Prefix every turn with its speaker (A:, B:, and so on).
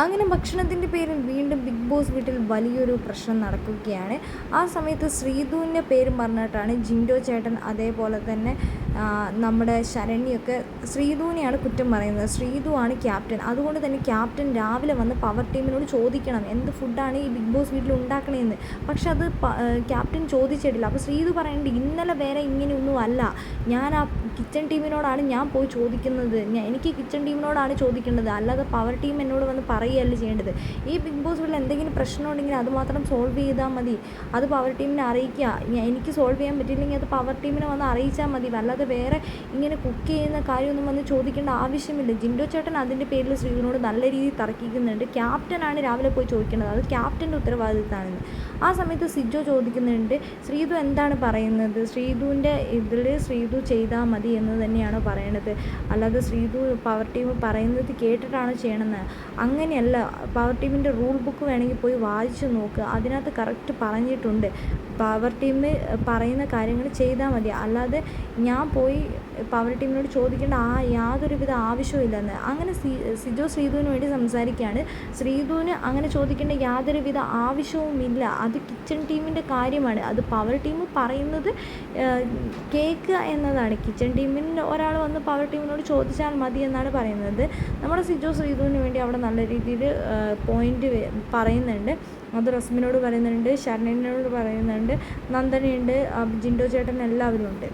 A: അങ്ങനെ ഭക്ഷണത്തിന്റെ പേരിൽ വീണ്ടും ബിഗ് ബോസ് വീട്ടിൽ വലിയൊരു പ്രശ്നം നടക്കുകയാണ്. ആ സമയത്ത് ശ്രീധുവിന്റെ പേരും പറഞ്ഞിട്ടാണ് ജിൻഡോ ചേട്ടൻ അതേപോലെ തന്നെ നമ്മുടെ ശരണ്യൊക്കെ ശ്രീധുവിനെയാണ് കുറ്റം പറയുന്നത്. ശ്രീധു ആണ് ക്യാപ്റ്റൻ. അതുകൊണ്ട് തന്നെ ക്യാപ്റ്റൻ രാവിലെ വന്ന് പവർ ടീമിനോട് ചോദിക്കണം എന്ത് ഫുഡാണ് ഈ ബിഗ് ബോസ് വീട്ടിൽ ഉണ്ടാക്കണേന്ന്. പക്ഷെ അത് ക്യാപ്റ്റൻ ചോദിച്ചിട്ടില്ല. അപ്പോൾ ശ്രീധു പറയുന്നുണ്ട് ഇന്നലെ വേറെ ഇങ്ങനെയൊന്നും അല്ല. ഞാൻ ആ കിച്ചൺ ടീമിനോടാണ് ഞാൻ പോയി ചോദിക്കുന്നത്. എനിക്ക് കിച്ചൺ ടീമിനോടാണ് ചോദിക്കേണ്ടത്. അല്ലാതെ പവർ ടീം എന്നോട് വന്ന് പറയുകയല്ല ചെയ്യേണ്ടത്? ഈ ബിഗ് ബോസ് വീട്ടിൽ എന്തെങ്കിലും പ്രശ്നം ഉണ്ടെങ്കിൽ അത് മാത്രം സോൾവ് ചെയ്താൽ മതി. അത് പവർ ടീമിനെ അറിയിക്കുക. എനിക്ക് സോൾവ് ചെയ്യാൻ പറ്റിയില്ലെങ്കിൽ അത് പവർ ടീമിനെ വന്ന് അറിയിച്ചാൽ മതി. വല്ലാതെ വേറെ ഇങ്ങനെ കുക്ക് ചെയ്യുന്ന കാര്യമൊന്നും വന്ന് ചോദിക്കേണ്ട ആവശ്യമില്ല. ജിൻഡോ ചേട്ടൻ അതിന്റെ പേരിൽ ശ്രീധുവിനോട് നല്ല രീതിയിൽ തർക്കിക്കുന്നുണ്ട്. ക്യാപ്റ്റനാണ് രാവിലെ പോയി ചോദിക്കേണ്ടത്. അത് ക്യാപ്റ്റന്റെ ഉത്തരവാദിത്തമാണെന്ന് ആ സമയത്ത് സിജോ ചോദിക്കുന്നുണ്ട് ശ്രീധു എന്താണ് പറയുന്നത്? ശ്രീധുവിന്റെ ഇതിൽ ശ്രീധു ചെയ്താൽ മതി എന്ന് തന്നെയാണ് പറയണത്? അല്ലാതെ ശ്രീധു പവർ ടീം പറയുന്നത് കേട്ടിട്ടാണ് ചെയ്യണമെന്ന് അങ്ങനെയല്ല. പവർ ടീമിന്റെ റൂൾ ബുക്ക് വേണമെങ്കിൽ പോയി വായിച്ചു നോക്കുക അതിനകത്ത് കറക്റ്റ് പറഞ്ഞിട്ടുണ്ട്. പവർ ടീം പറയുന്ന കാര്യങ്ങൾ ചെയ്താൽ മതി. അല്ലാതെ ഞാൻ പോയി പവർ ടീമിനോട് ചോദിക്കേണ്ട ആ യാതൊരുവിധ ആവശ്യമില്ലെന്ന് അങ്ങനെ സിജോ ശ്രീധുവിന് വേണ്ടി സംസാരിക്കുകയാണ്. ശ്രീധുവിന് അങ്ങനെ ചോദിക്കേണ്ട യാതൊരുവിധ ആവശ്യവുമില്ല അത് കിച്ചൺ ടീമിന്റെ കാര്യമാണ്. അത് പവർ ടീം പറയുന്നത് കേൾക്കുക എന്നതാണ്. കിച്ചൺ ടീമിന്റെ ഒരാൾ വന്ന് പവർ ടീമിനോട് ചോദിച്ചാൽ മതി എന്നാണ് പറയുന്നത്. നമ്മുടെ സിജോ ശ്രീധുവിന് വേണ്ടി അവിടെ നല്ല രീതിയിൽ പോയിന്റ് പറയുന്നുണ്ട്. അത് റസ്മിനോട് പറയുന്നുണ്ട് ശരണ്യനോട് പറയുന്നുണ്ട് നന്ദനയുണ്ട് ജിൻഡോ ചേട്ടൻ എല്ലാവരും ഉണ്ട്